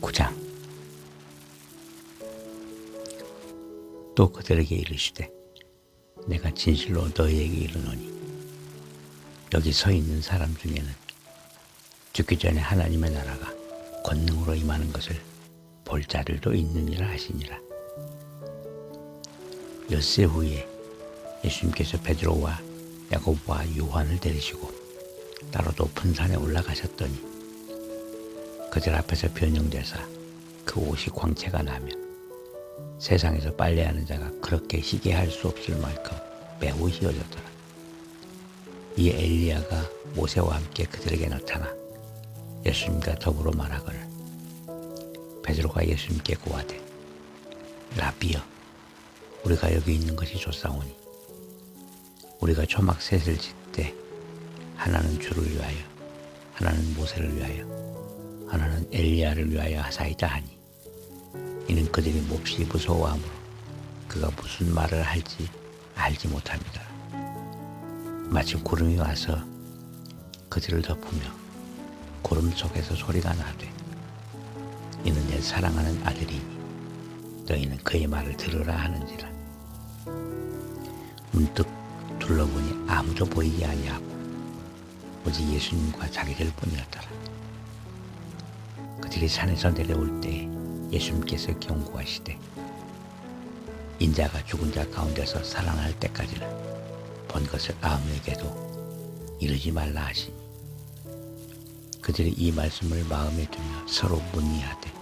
9장. 또 그들에게 이르시되 내가 진실로 너희에게 이르노니 여기 서 있는 사람 중에는 죽기 전에 하나님의 나라가 권능으로 임하는 것을 볼 자들도 있느니라 하시니라. 엿새 후에 예수님께서 베드로와 야고보와 요한을 데리시고 따로 높은 산에 올라가셨더니 그들 앞에서 변형되사 그 옷이 광채가 나며 세상에서 빨래하는 자가 그렇게 희게 할 수 없을 만큼 매우 희어졌더라. 이 엘리야가 모세와 함께 그들에게 나타나 예수님과 더불어 말하거늘 베드로가 예수님께 고하되 라비여 우리가 여기 있는 것이 좋사오니 우리가 초막 셋을 짓되 하나는 주를 위하여 하나는 모세를 위하여 하나는 엘리야를 위하여 하사이다 하니 이는 그들이 몹시 무서워하므로 그가 무슨 말을 할지 알지 못합니다. 마침 구름이 와서 그들을 덮으며 구름 속에서 소리가 나되 이는 내 사랑하는 아들이니 너희는 그의 말을 들으라 하는지라 문득 둘러보니 아무도 보이지 아니하고 오직 예수님과 자기들 뿐이었더라. 그들이 산에서 내려올 때 예수님께서 경고하시되 인자가 죽은 자 가운데서 살아날 때까지는 본 것을 아무에게도 이르지 말라 하시니 그들이 이 말씀을 마음에 두며 서로 문의하되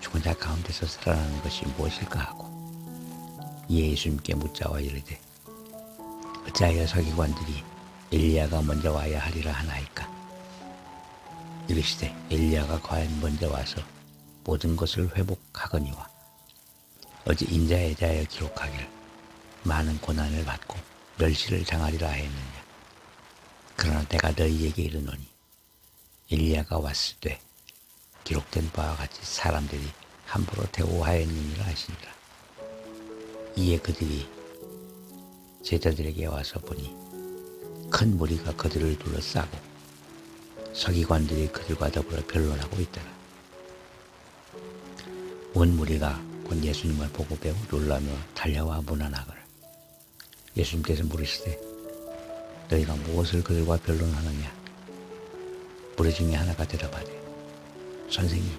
죽은 자 가운데서 살아나는 것이 무엇일까 하고 이에 예수님께 묻자와 이르되 어찌하여 서기관들이 엘리야가 먼저 와야 하리라 하나이까 이르시되 엘리야가 과연 먼저 와서 모든 것을 회복하거니와 어제 인자에 대하여 기록하기를 많은 고난을 받고 멸시를 당하리라 하였느냐? 그러나 내가 너희에게 이르노니 엘리야가 왔을 때 기록된 바와 같이 사람들이 함부로 대우하였느니라 하시니라. 이에 그들이 제자들에게 와서 보니 큰 무리가 그들을 둘러싸고 서기관들이 그들과 더불어 변론하고 있더라. 온 무리가 곧 예수님을 보고 매우 놀라며 달려와 문안하거늘 예수님께서 물으시되 너희가 무엇을 그들과 변론하느냐? 무리 중에 하나가 대답하되 선생님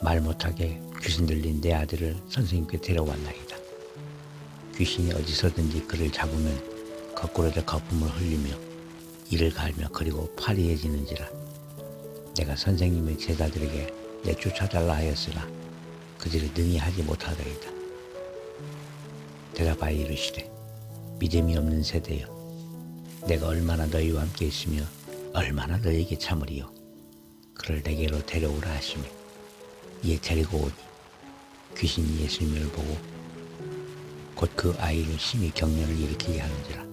말 못하게 귀신 들린 내 아들을 선생님께 데려왔나이다. 귀신이 어디서든지 그를 잡으면 거꾸로져 거품을 흘리며 이를 갈며 그리고 파리해지는지라. 내가 선생님의 제자들에게 내쫓아달라 하였으나 그들이 능히 하지 못하더이다. 대답하여 이르시되 믿음이 없는 세대여 내가 얼마나 너희와 함께 있으며 얼마나 너희에게 참으리요? 그를 내게로 데려오라 하시며 이에 데리고 오니 귀신이 예수님을 보고 곧 그 아이를 심히 경련을 일으키게 하는지라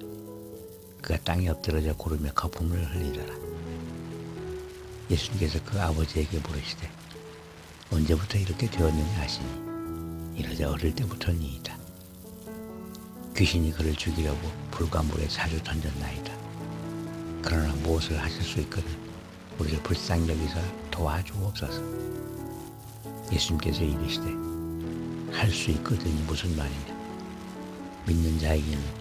그가 땅에 엎드러져 고르며 거품을 흘리더라. 예수님께서 그 아버지에게 물으시되 언제부터 이렇게 되었느냐 하시니 이러자 어릴 때부터니이다. 귀신이 그를 죽이려고 불과 물에 자주 던졌나이다. 그러나 무엇을 하실 수 있거든 우리를 불쌍히 여기서 도와주옵소서. 예수님께서 이르시되 할 수 있거든이 무슨 말이냐? 믿는 자에게는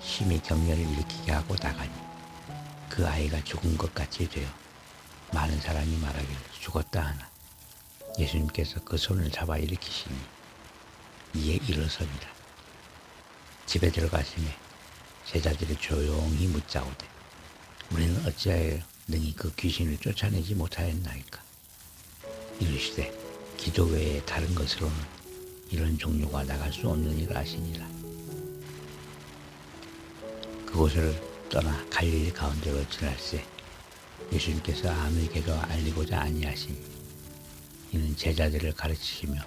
심히 경련을 일으키게 하고 나가니 그 아이가 죽은 것 같이 되어 많은 사람이 말하기를 죽었다 하나 예수님께서 그 손을 잡아 일으키시니 이에 일어섭니다. 집에 들어가시매 제자들이 조용히 묻자오되 우리는 어찌하여 능히 그 귀신을 쫓아내지 못하였나이까 이르시되 기도 외에 다른 것으로는 이런 종류가 나갈 수 없느니라 하시니라 그곳을 떠나 갈릴리 가운데로 지날새 예수님께서 아무에게도 알리고자 아니하시니 이는 제자들을 가르치시며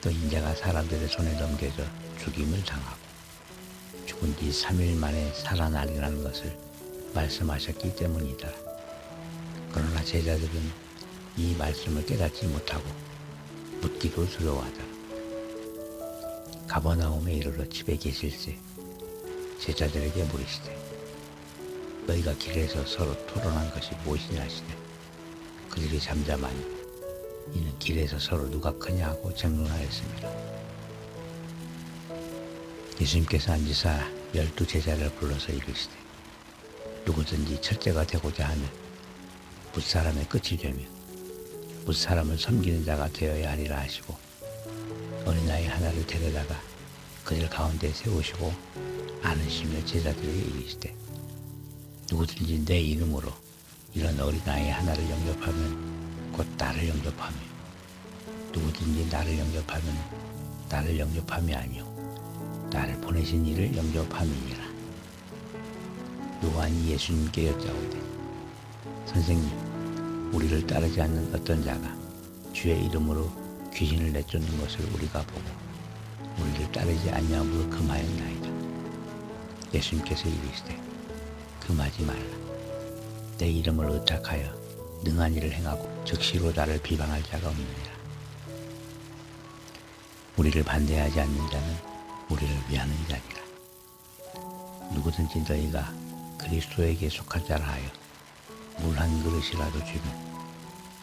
또 인자가 사람들의 손에 넘겨져 죽임을 당하고 죽은 지 3일 만에 살아나리라는 것을 말씀하셨기 때문이다. 그러나 제자들은 이 말씀을 깨닫지 못하고 묻기도 두려워하다. 가버나움에 이르러 집에 계실새 제자들에게 물으시되 너희가 길에서 서로 토론한 것이 무엇이냐 하시되 그들이 잠잠하니 이는 길에서 서로 누가 크냐 하고争論하였습니다. 예수님께서 앉으사 열두 제자를 불러서 이르시되 누구든지 첫째가 되고자 하면 무사람의 끝이 되며 무사람을 섬기는 자가 되어야 하리라 하시고 어린아이 하나를 데려다가 그들 가운데 세우시고 안으시며 제자들에게 이르시되 누구든지 내 이름으로 이런 어린아이 하나를 영접하면 곧 나를 영접하며 누구든지 나를 영접하면 나를 영접함이 아니요 나를 보내신 이를 영접함이니라. 요한이 예수님께 여짜오되 선생님 우리를 따르지 않는 어떤 자가 주의 이름으로 귀신을 내쫓는 것을 우리가 보고 우리를 따르지 아니함으로 금하였나이다. 예수님께서 이르시되 금하지 말라. 내 이름을 의탁하여 능한 일을 행하고 즉시로 나를 비방할 자가 없느니라. 우리를 반대하지 않는 자는 우리를 위하는 자니라. 누구든지 너희가 그리스도에게 속한 자라 하여 물 한 그릇이라도 주면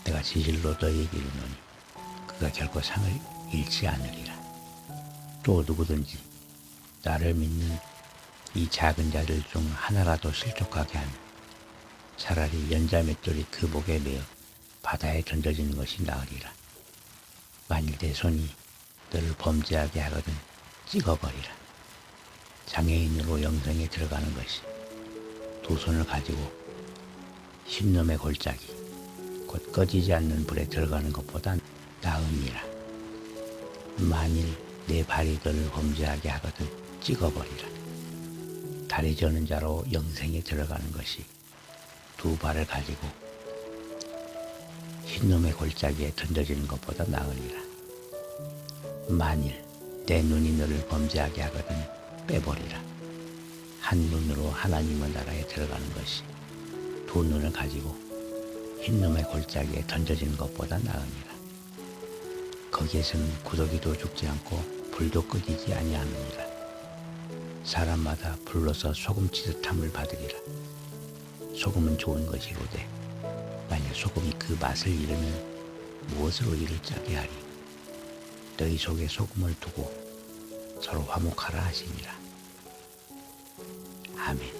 내가 진실로 너희에게 이르노니 그가 결코 상을 잃지 않으리라 또 누구든지 나를 믿는 이 작은 자들 중 하나라도 실족하게 하면 차라리 연자 맷돌이 그 목에 매어 바다에 던져지는 것이 나으리라. 만일 내 손이 너를 범죄하게 하거든 찍어버리라. 장애인으로 영생에 들어가는 것이 두 손을 가지고 흰놈의 골짜기 곧 꺼지지 않는 불에 들어가는 것보다 나으니라. 만일 내 발이 너를 범죄하게 하거든 찍어버리라. 다리 저는 자로 영생에 들어가는 것이 두 발을 가지고 흰놈의 골짜기에 던져지는 것보다 나으니라. 만일 내 눈이 너를 범죄하게 하거든 빼버리라. 한 눈으로 하나님의 나라에 들어가는 것이 두 눈을 가지고 흰놈의 골짜기에 던져지는 것보다 나으니라. 거기에서는 구더기도 죽지 않고 불도 끄지지 아니하느니라. 사람마다 불러서 소금 치듯함을 받으리라. 소금은 좋은 것이로되 만약 소금이 그 맛을 잃으면 무엇으로 이를 짜게 하리. 너희 속에 소금을 두고 서로 화목하라 하시니라. 아멘.